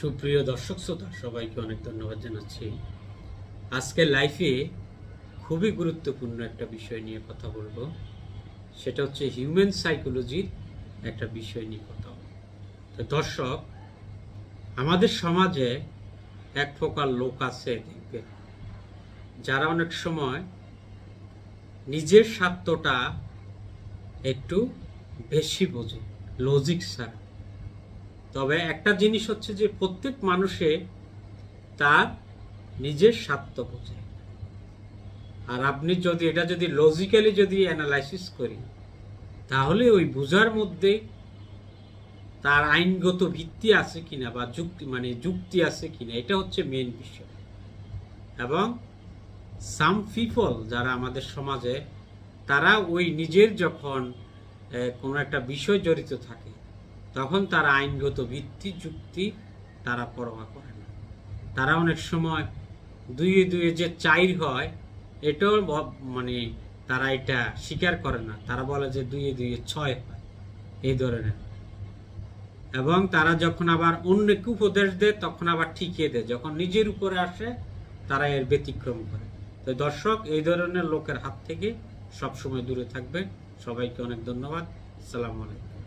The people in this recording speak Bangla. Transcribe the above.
সুপ্রিয় দর্শক শ্রোতা, সবাইকে অনেক ধন্যবাদ জানাচ্ছি। আজকে লাইফে খুবই গুরুত্বপূর্ণ একটা বিষয় নিয়ে কথা বলব। সেটা হচ্ছে হিউম্যান সাইকোলজির একটা বিষয় নিয়ে কথা তো দর্শক, আমাদের সমাজে এক প্রকার লোক আছে দেখবে যারা অনেক সময় নিজের স্বার্থটা একটু বেশি বোঝে লজিক ছাড়া। তবে একটা জিনিস হচ্ছে যে প্রত্যেক মানুষে তার নিজের স্বার্থ বোঝে। আর আপনি যদি, এটা যদি লজিক্যালি যদি অ্যানালাইসিস করি, তাহলে ওই বোঝার মধ্যে তার আইনগত ভিত্তি আছে কিনা বা যুক্তি মানে যুক্তি আছে কিনা, এটা হচ্ছে মেন বিষয়। এবং সাম পিপল যারা আমাদের সমাজে, তারা ওই নিজের যখন কোনো একটা বিষয় জড়িত থাকে তখন তারা আইনগত ভিত্তি, যুক্তি তারা পরোয়া করে না। তারা অনেক সময় দুইয়ে দুইয়ে যে চাইর হয়, এটাও মানে তারা এটা স্বীকার করে না। তারা বলে যে দুইয়ে দুইয়ে ছয় হয় এই ধরনের। এবং তারা যখন আবার অন্যকে উপদেশ দেয়, তখন আবার ঠিকিয়ে দেয়। যখন নিজের উপরে আসে, তারা এর ব্যতিক্রম করে। তো দর্শক, এই ধরনের লোকের হাত থেকে সবসময় দূরে থাকবে সবাইকে অনেক ধন্যবাদ। আসসালামু আলাইকুম।